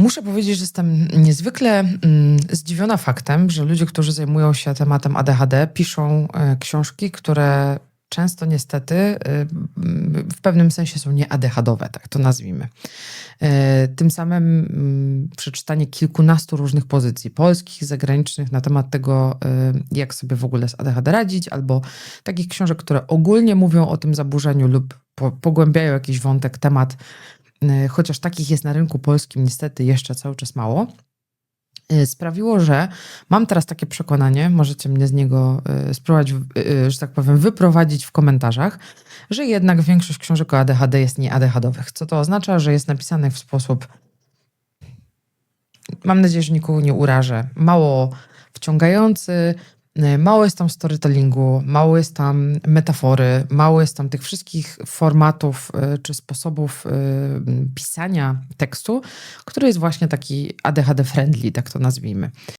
Muszę powiedzieć, że jestem niezwykle mm, zdziwiona faktem, że ludzie, którzy zajmują się tematem ADHD, piszą e, książki, które często niestety e, w pewnym sensie są nieadehadowe, tak to nazwijmy. E, Tym samym mm, przeczytanie kilkunastu różnych pozycji polskich, zagranicznych na temat tego, jak sobie w ogóle z ADHD radzić, albo takich książek, które ogólnie mówią o tym zaburzeniu lub po, pogłębiają jakiś wątek, temat, chociaż takich jest na rynku polskim niestety jeszcze cały czas mało, e, sprawiło, że mam teraz takie przekonanie, możecie mnie z niego e, spróbować, e, że tak powiem, wyprowadzić w komentarzach, że jednak większość książek o ADHD jest nieadehadowych. Co to oznacza, że jest napisanych w sposób, mam nadzieję, że nikogo nie urażę, mało wciągający, e, mało jest tam storytellingu, mało jest tam metafory, mało jest tam tych wszystkich formatów e, czy sposobów e, pisania tekstu, który jest właśnie taki ADHD friendly, tak to nazwijmy.